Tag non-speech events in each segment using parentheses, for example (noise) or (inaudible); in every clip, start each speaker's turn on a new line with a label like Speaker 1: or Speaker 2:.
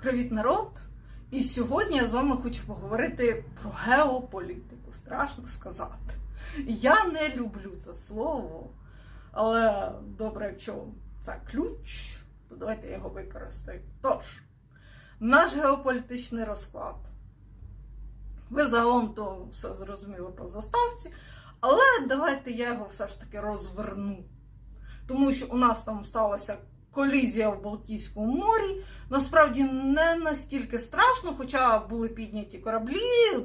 Speaker 1: Привіт, народ! І сьогодні я з вами хочу поговорити про геополітику. Страшно сказати. Я не люблю це слово, але добре, якщо це ключ, то давайте я його використаю. Тож, наш геополітичний розклад. Ви загалом то все зрозуміли по заставці, але давайте я його все ж таки розверну. Тому що у нас там сталася колізія в Балтійському морі. Насправді не настільки страшно, хоча були підняті кораблі,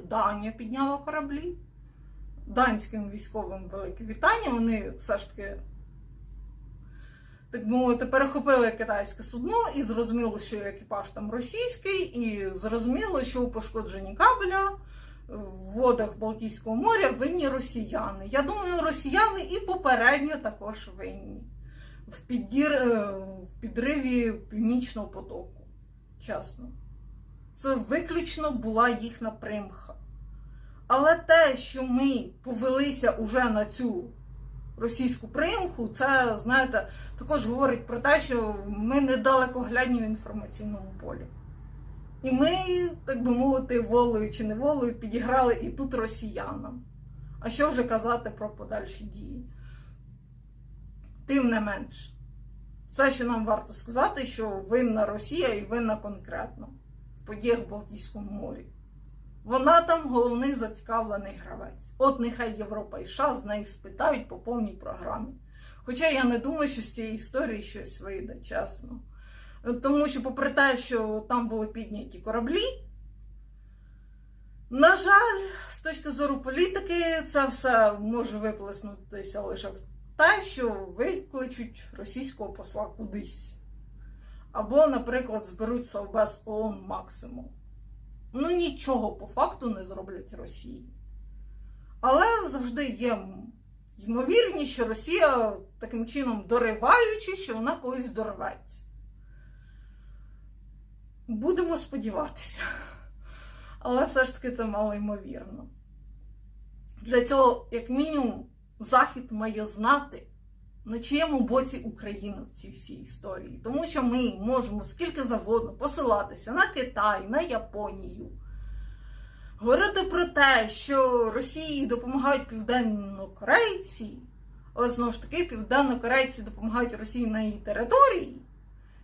Speaker 1: Данія підняла кораблі. Данським військовим велике вітання. Вони все ж таки, так мовити, перехопили китайське судно і зрозуміло, що екіпаж там російський, і зрозуміло, що у пошкодженні кабеля в водах Балтійського моря винні росіяни. Я думаю, росіяни і попередньо також винні в, підір... е, в підриві Північного потоку. Чесно. Це виключно була їхня примха. Але те, що ми повелися уже на цю російську примху, це, знаєте, також говорить про те, що ми недалекоглядні в інформаційному полі. І ми, так би мовити, волею чи не волею підіграли і тут росіянам. А що вже казати про подальші дії? Тим не менш, все, що нам варто сказати, що винна Росія і винна конкретно в подіях в Балтійському морі. Вона там головний зацікавлений гравець. От нехай Європа і США з неї спитають по повній програмі. Хоча я не думаю, що з цієї історії щось вийде, чесно. Тому що, попри те, що там були підняті кораблі, на жаль, з точки зору політики, це все може виплеснутися лише в те, що викличуть російського посла кудись. Або, наприклад, зберуть Совбез ООН максимум. Ну, нічого по факту не зроблять Росії. Але завжди є ймовірність, що Росія таким чином дориваючи, що вона колись дорветься. Будемо сподіватися. Але все ж таки це мало ймовірно. Для цього, як мінімум, Захід має знати, на чиєму боці Україна в цій всій історії. Тому що ми можемо скільки завгодно посилатися на Китай, на Японію. Говорити про те, що Росії допомагають південнокорейці, але знову ж таки, південнокорейці допомагають Росії на її території,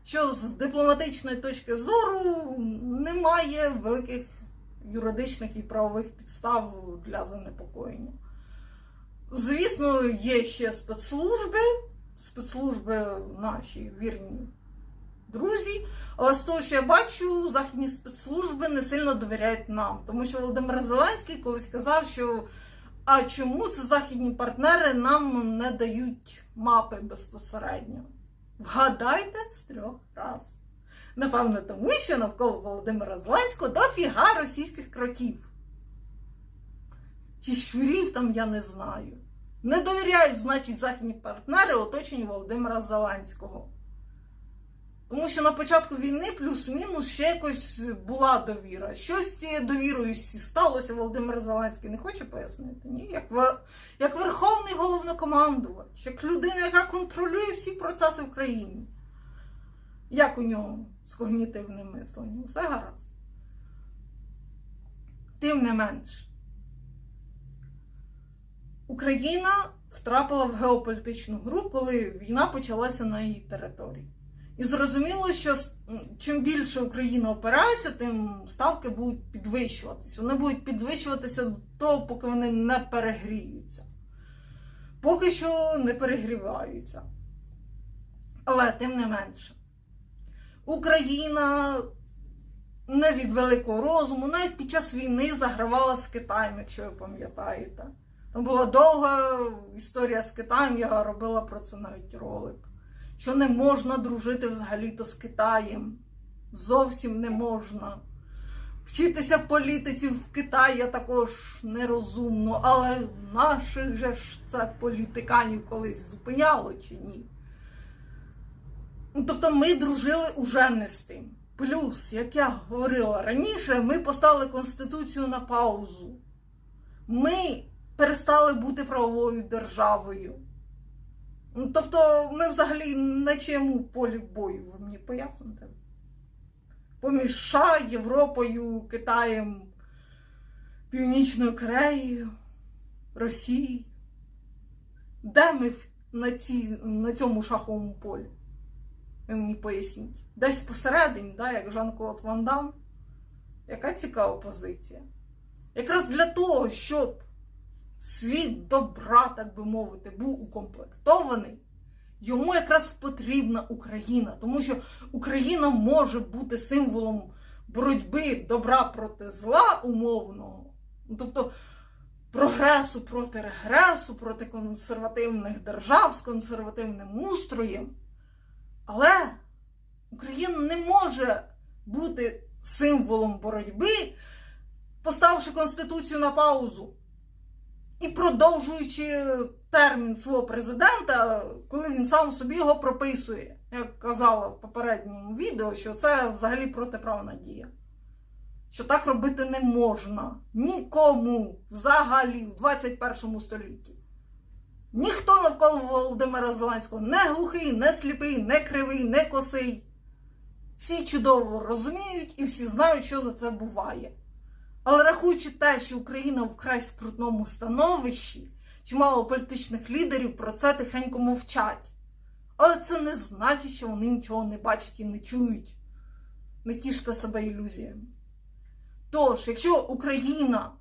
Speaker 1: що з дипломатичної точки зору немає великих юридичних і правових підстав для занепокоєння. Звісно, є ще спецслужби, спецслужби наші вірні друзі. Але з того, що я бачу, західні спецслужби не сильно довіряють нам. Тому що Володимир Зеленський колись казав, що а чому це західні партнери нам не дають мапи безпосередньо? Вгадайте з трьох раз. Напевно, тому що навколо Володимира Зеленського дофіга російських кроків. Чи щурів там я не знаю. Не довіряють, значить, західні партнери оточенню Володимира Зеленського. Тому що на початку війни плюс-мінус ще якось була довіра. Що з цією довірою сталося, Володимир Зеленський не хоче пояснити? Ні? Як, як верховний головнокомандувач, як людина, яка контролює всі процеси в країні. Як у нього з когнітивним мисленням? Все гаразд. Тим не менш, Україна втрапила в геополітичну гру, коли війна почалася на її території. І зрозуміло, що чим більше Україна опирається, тим ставки будуть підвищуватися. Вони будуть підвищуватися до того, поки вони не перегріються. Поки що не перегріваються. Але тим не менше, Україна не від великого розуму, навіть під час війни загравала з Китаєм, якщо ви пам'ятаєте. Там була довга історія з Китаєм, я робила про це навіть ролик. Що не можна дружити взагалі-то з Китаєм. Зовсім не можна. Вчитися політиці в Китаї також нерозумно, але наших же ж це політиканів колись зупиняло чи ні. Тобто ми дружили уже не з тим. Плюс, як я говорила раніше, ми поставили Конституцію на паузу. Ми перестали бути правовою державою. Ну, Тобто, ми взагалі на чому полі бою, ви мені поясните? поміж США, Європою, Китаєм, Північною Кореєю, Росією. Де ми на, ці, на цьому шаховому полі? Ви мені поясніть. Десь посередині, да, як Жан-Клод Ван Дам. Яка цікава позиція. Якраз для того, щоб світ добра, так би мовити, був укомплектований, йому якраз потрібна Україна, тому що Україна може бути символом боротьби добра проти зла умовного, тобто прогресу проти регресу, проти консервативних держав з консервативним устроєм. Але Україна не може бути символом боротьби, поставивши Конституцію на паузу і продовжуючи термін свого президента, коли він сам собі його прописує. Як казала в попередньому відео, що це взагалі протиправна дія. Що так робити не можна нікому взагалі в 21 столітті. Ніхто навколо Володимира Зеленського не глухий, не сліпий, не кривий, не косий. Всі чудово розуміють і всі знають, що за це буває. Але рахуючи те, що Україна вкрай скрутному становищі, чимало політичних лідерів про це тихенько мовчать. Але це не значить, що вони нічого не бачать і не чують. Не тіште себе ілюзіями. Тож, якщо Україна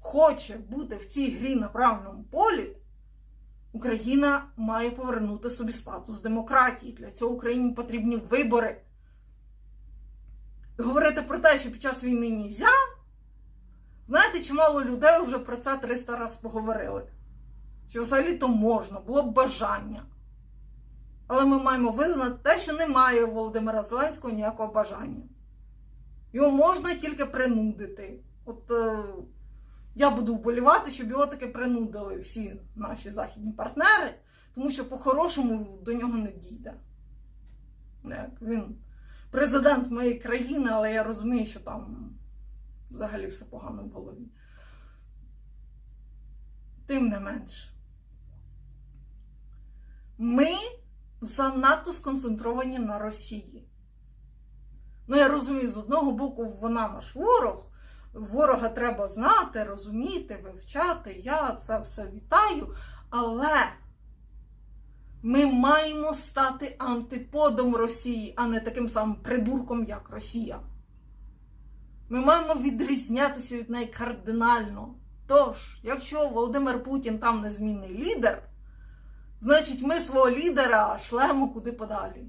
Speaker 1: хоче бути в цій грі на правильному полі, Україна має повернути собі статус демократії. Для цього Україні потрібні вибори. Говорити про те, що під час війни нельзя, знаєте, чимало людей вже про це 300 разів поговорили. Що взагалі-то можна, було б бажання. Але ми маємо визнати те, що немає у Володимира Зеленського ніякого бажання. Його можна тільки принудити. От е, я буду вболівати, щоб його таки принудили всі наші західні партнери, тому що по-хорошому до нього не дійде. Як він президент моєї країни, але я розумію, що там взагалі все погано в голові. Тим не менш, ми занадто сконцентровані на Росії. Ну, я розумію, з одного боку, вона наш ворог. Ворога треба знати, розуміти, вивчати. Я це все вітаю. Але ми маємо стати антиподом Росії, а не таким самим придурком, як Росія. Ми маємо відрізнятися від неї кардинально. Тож, якщо Володимир Путін там незмінний лідер, значить ми свого лідера шлемо куди подалі.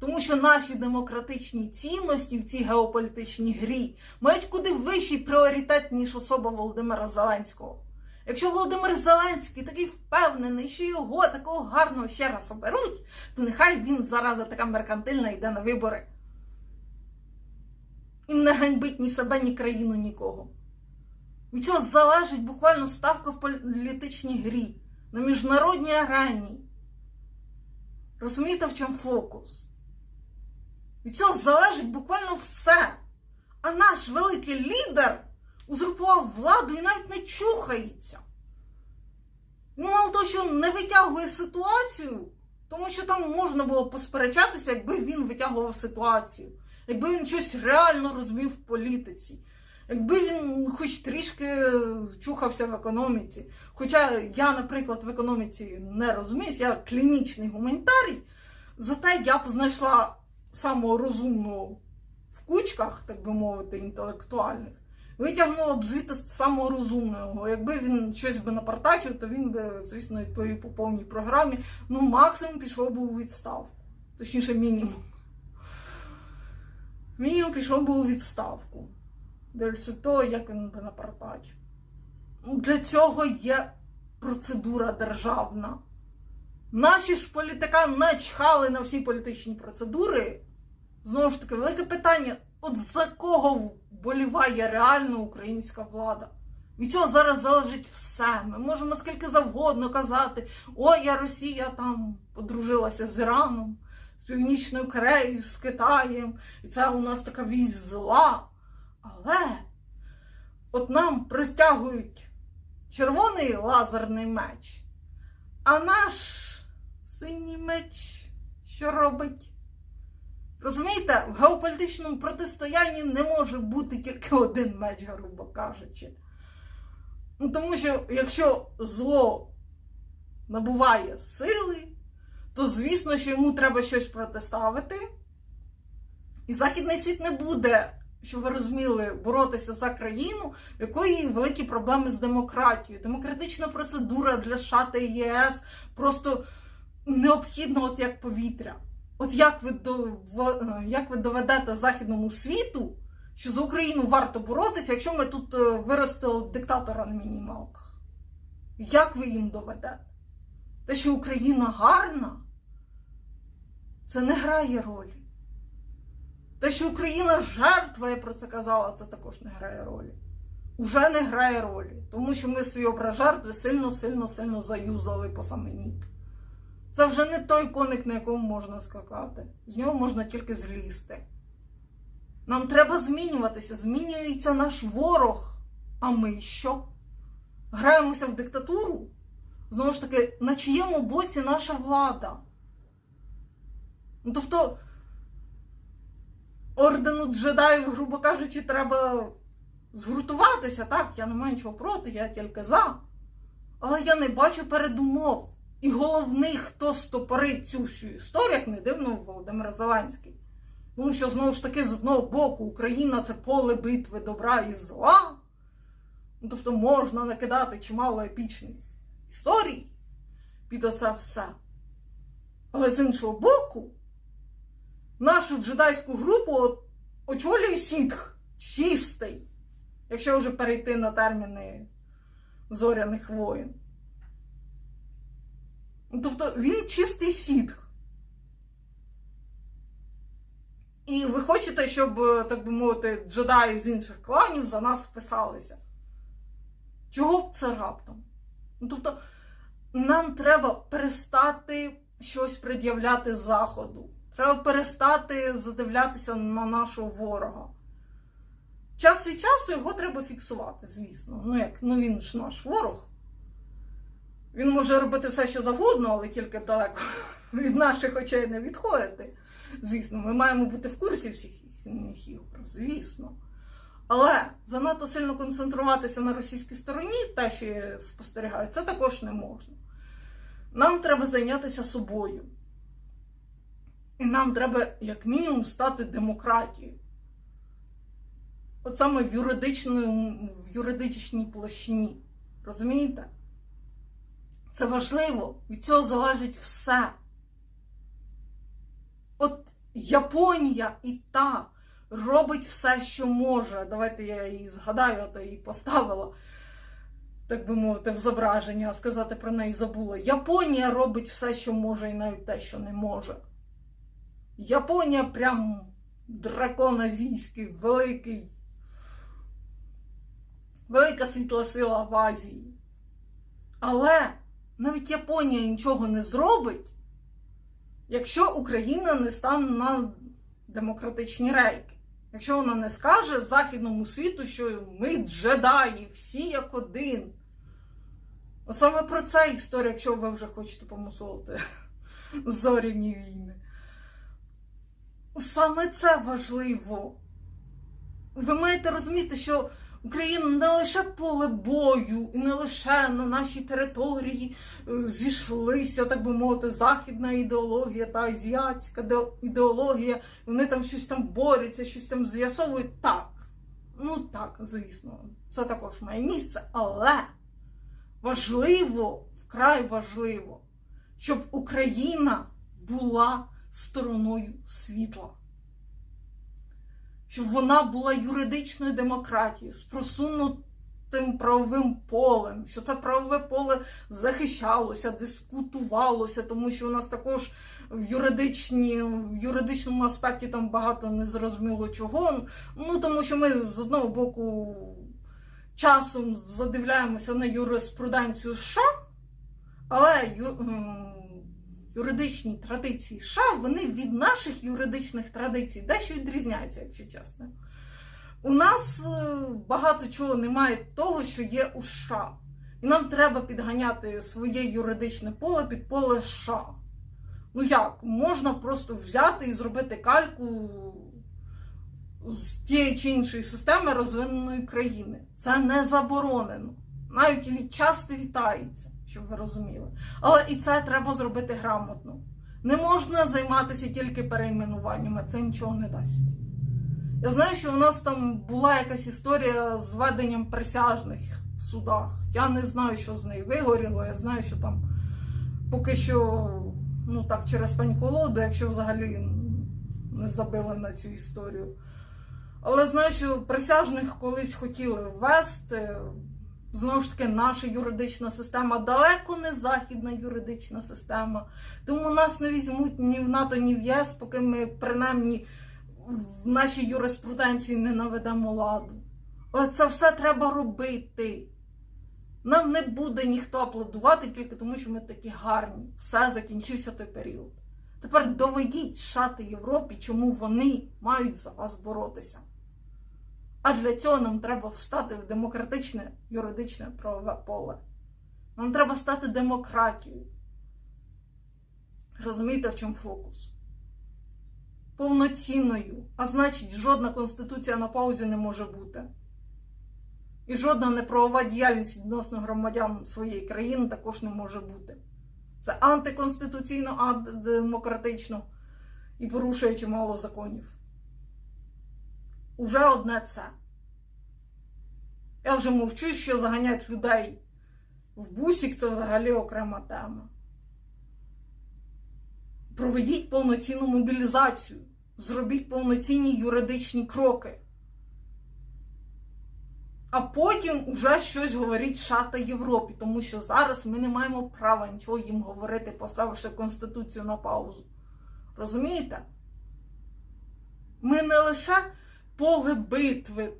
Speaker 1: Тому що наші демократичні цінності в цій геополітичній грі мають куди вищий пріоритет, ніж особа Володимира Зеленського. Якщо Володимир Зеленський такий впевнений, що його такого гарного ще раз оберуть, то нехай він зараза така меркантильна йде на вибори. І не ганьбить ні себе, ні країну, нікого. Від цього залежить буквально ставка в політичній грі на міжнародній арені. Розумієте, в чому фокус? Від цього залежить буквально все. А наш великий лідер узурпував владу і навіть не чухається. Він мало того, що не витягує ситуацію, тому що там можна було посперечатися, якби він витягував ситуацію, якби він щось реально розумів в політиці, якби він хоч трішки чухався в економіці. Хоча я, наприклад, в економіці не розуміюсь, я клінічний гуманітарій, зате я б знайшла самого розумного в кучках, так би мовити, інтелектуальних. Витягнула б звідти самого розумного. Якби він щось би напартачив, то він би, звісно, відповів по повній програмі. Ну, максимум пішов би у відставку. Точніше, мінімум. Мінімум пішов би у відставку. Дивлюся того, як він би напартачив. Для цього є процедура державна. Наші ж політика начхали на всі політичні процедури. Знову ж таки, велике питання: от за кого вболіває реально українська влада? Від цього зараз залежить все. Ми можемо скільки завгодно казати, ой, я Росія там подружилася з Іраном, з Північною Кореєю, з Китаєм, і це у нас така вісь зла. Але от нам простягують червоний лазерний меч, а наш синій меч що робить? Розумієте, в геополітичному протистоянні не може бути тільки один меч, грубо кажучи. Ну, тому що якщо зло набуває сили, то звісно, що йому треба щось протиставити. І Західний світ не буде, щоб ви розуміли, боротися за країну, в якої великі проблеми з демократією. Демократична процедура для США та ЄС просто необхідна, от як повітря. От як ви, як ви доведете західному світу, що за Україну варто боротися, якщо ми тут е, виростили диктатора на мінімалках? Як ви їм доведете? Те, що Україна гарна, це не грає ролі. Те, що Україна жертва, я про це казала, це також не грає ролі. Уже не грає ролі, тому що ми свій образ жертви сильно, сильно, сильно заюзали по саменіт. Це вже не той коник, на якому можна скакати. З нього можна тільки злізти. Нам треба змінюватися. Змінюється наш ворог. А ми що? Граємося в диктатуру? Знову ж таки, на чиєму боці наша влада? Ну, тобто, ордену джедаїв, грубо кажучи, треба згуртуватися, так? Я не маю нічого проти, я тільки за. Але я не бачу передумов. І головний, хто стопорить цю всю історію, як не дивно, Володимир Зеленський. Тому що, знову ж таки, з одного боку, Україна це поле битви добра і зла. Ну, тобто можна накидати чимало епічних історій під оце все. Але з іншого боку, нашу джедайську групу очолює сітх чистий, якщо вже перейти на терміни зоряних воїн. Тобто він чистий сітх. І ви хочете, щоб, так би мовити, джедаї з інших кланів за нас вписалися. Чого б це раптом? Ну, тобто, нам треба перестати щось пред'являти Заходу. Треба перестати задивлятися на нашого ворога. Час від часу його треба фіксувати, звісно. Ну як, ну він ж наш ворог. Він може робити все, що завгодно, але тільки далеко від наших очей не відходити. Звісно, ми маємо бути в курсі всіх їхніх ігор, звісно. Але занадто сильно концентруватися на російській стороні, те, що я спостерігаю, це також не можна. Нам треба зайнятися собою. І нам треба, як мінімум, стати демократією. От саме в, в юридичній площині. Розумієте? Це важливо, від цього залежить все. От Японія і та робить все, що може. Давайте я її згадаю, а то її поставила, так би мовити, в зображення, а сказати про неї забула. Японія робить все, що може, і навіть те, що не може. Японія прям дракон азійський, великий, велика світла сила в Азії. Але навіть Японія нічого не зробить, якщо Україна не стане на демократичні рейки. Якщо вона не скаже Західному світу, що ми джедаї, всі як один. Саме про це історія, якщо ви вже хочете помусолити (laughs) зоряні війни. Саме це важливо. Ви маєте розуміти, що Україна не лише поле бою, і не лише на нашій території е, зійшлися, так би мовити, західна ідеологія та азіатська ідеологія. Вони там щось там борються, щось там з'ясовують. Так. Ну так, звісно, це також має місце, але важливо, вкрай важливо, щоб Україна була стороною світла щоб вона була юридичною демократією з просунутим правовим полем, що це правове поле захищалося, дискутувалося, тому що у нас також в, юридичні, в юридичному аспекті там багато незрозуміло чого. Ну тому що ми з одного боку часом задивляємося на юриспруденцію США, але юридичні традиції США, вони від наших юридичних традицій дещо відрізняються, якщо чесно. У нас е, багато чого немає того, що є у США. І нам треба підганяти своє юридичне поле під поле США. Ну як? Можна просто взяти і зробити кальку з тієї чи іншої системи розвиненої країни. Це не заборонено. Навіть відчасти вітається, щоб ви розуміли. Але і це треба зробити грамотно. Не можна займатися тільки перейменуваннями, це нічого не дасть. Я знаю, що у нас там була якась історія з веденням присяжних в судах. Я не знаю, що з нею вигоріло. Я знаю, що там поки що, ну так, через пень-колоду, якщо взагалі не забили на цю історію. Але знаю, що присяжних колись хотіли ввести. Знову ж таки, наша юридична система далеко не західна юридична система. Тому нас не візьмуть ні в НАТО, ні в ЄС, поки ми принаймні в нашій юриспруденції не наведемо ладу. Але це все треба робити. Нам не буде ніхто аплодувати тільки тому, що ми такі гарні. Все закінчився той період. Тепер доведіть шати Європі, чому вони мають за вас боротися. А для цього нам треба встати в демократичне юридичне правове поле. Нам треба стати демократією. Розумієте, в чому фокус? Повноцінною. А значить, жодна конституція на паузі не може бути. І жодна неправова діяльність відносно громадян своєї країни також не може бути. Це антиконституційно, антидемократично і порушує чимало законів. Уже одне це. Я вже мовчу, що заганять людей в бусік це взагалі окрема тема. Проведіть повноцінну мобілізацію, зробіть повноцінні юридичні кроки. А потім уже щось говорить шата Європі, тому що зараз ми не маємо права нічого їм говорити, поставивши Конституцію на паузу. Розумієте? Ми не лише поле битви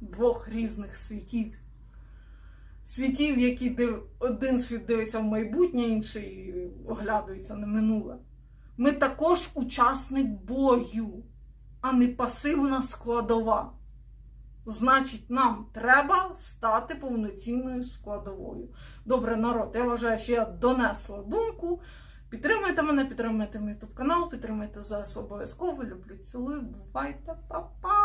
Speaker 1: двох різних світів. Світів, які див... один світ дивиться в майбутнє, інший оглядується на минуле. Ми також учасник бою, а не пасивна складова. Значить, нам треба стати повноцінною складовою. Добре, народ, я вважаю, що я донесла думку. Підтримуйте мене, підтримуйте мій ютуб канал, підтримуйте за обов'язково. Люблю, цілую, бувайте, па-па!